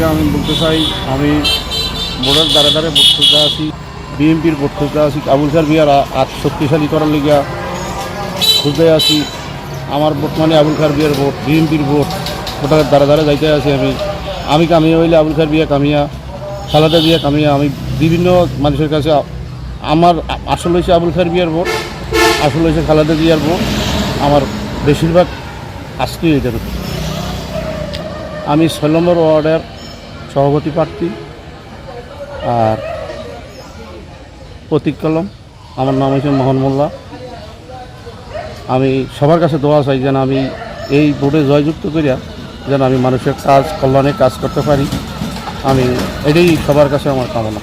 করে আমি বলতে চাই, আমি বোর্ডের দ্বারে দ্বারে খুঁজতে আছি বিএনপির খুঁজতে আছি আবুল খার বিয়ার আত শক্তিশালী করার লিগা খুঁজতে আছি আমার বর্তমানে আবুল খার বিয়ার ভোট, বিএনপির ভোট ভোটারের দ্বারা দ্বারা যাইতে আছি আমি। আমি কামিয়া হইলে আবুল খার বিয়া কামিয়া খালাদা বিয়া কামিয়া। আমি বিভিন্ন মানুষের কাছে আমার আসল হয়েছে আবুল খার বিয়ার ভোট, আসল হয়েছে খালাদা বিয়ার ভোট। আমার বেশিরভাগ আজকে এটার উপর। আমি ছয় নম্বর ওয়ার্ডের সভাপতি প্রার্থী আর প্রতীক কলম। আমার নাম হয়েছে মোহন মোল্লা। আমি সবার কাছে দোয়া চাই যেন আমি এই বোর্ডে জয়যুক্ত করিয়া যেন আমি মানুষের কাজ, কল্যাণে কাজ করতে পারি। আমি এটাই সবার কাছে আমার কামনা।